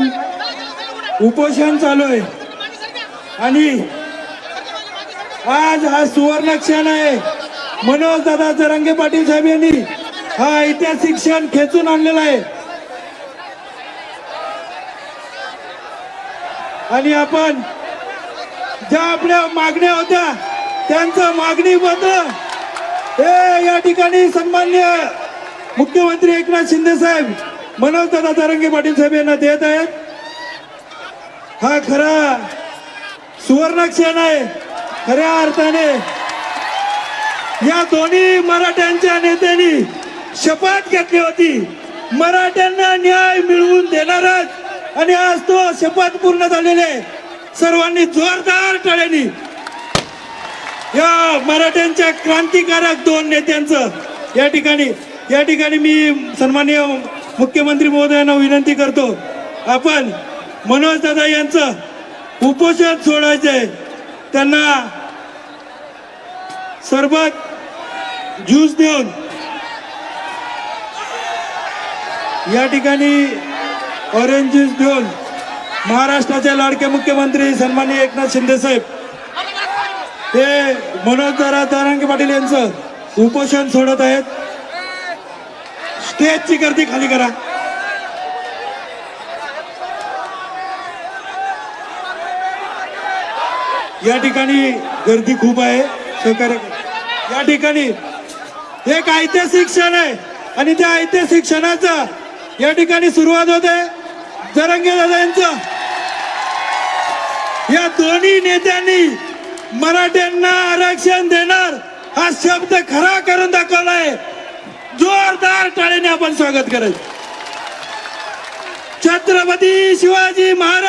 दिवसापासून उपोषण चालू आहे. आणि आज हा सुवर्ण क्षण आहे. मनोज दादा जरांगे पाटील साहेब यांनी हा ऐतिहासिक क्षण खेचून आणलेला आहे. आणि आपण ज्या आपल्या मागण्या होत्या त्यांचं मागणी पत्र हे या ठिकाणी सन्मान्य मुख्यमंत्री एकनाथ शिंदे साहेब मनोज दादा तारंगे पाटील साहेब यांना देत आहेत. हा खरा सुवर्णक्षण आहे. खऱ्या अर्थाने या दोन्ही मराठ्यांच्या नेत्यांनी शपथ घेतली होती. मराठ्यांना न्याय मिळवून देणारच. आणि आज तो शपथ पूर्ण झालेले सर्वांनी जोरदार टाळ्यांनी या मराठ्यांच्या क्रांतिकारक दोन नेत्यांचं या ठिकाणी या ठिकाणी मी सन्माननीय मुख्यमंत्री महोदयांना विनंती करतो. आपण मनोज दादा यांचं उपोषण सोडायचंय. त्यांना सरबत ज्यूस देऊन या ठिकाणी ऑरेंज ज्यूस देऊन महाराष्ट्राचे लाडके मुख्यमंत्री सन्माननीय एकनाथ शिंदे साहेब हे मनोज दादा तारांगे पाटील यांचं उपोषण सोडत आहेत. स्टेजची गर्दी खाली करा या ठिकाणी गर्दी खूप आहे सहकार्य या ठिकाणी एक ऐतिहासिक क्षण आहे आणि त्या ऐतिहासिक क्षणाचा या ठिकाणी सुरुवात होते जरंगे दादा यांचं. या दोन्ही नेत्यांनी मराठ्यांना आरक्षण देणार हा शब्द खरा करून दाखवलाय. जोरदार टाळीने आपण स्वागत करायचं छत्रपती शिवाजी महाराज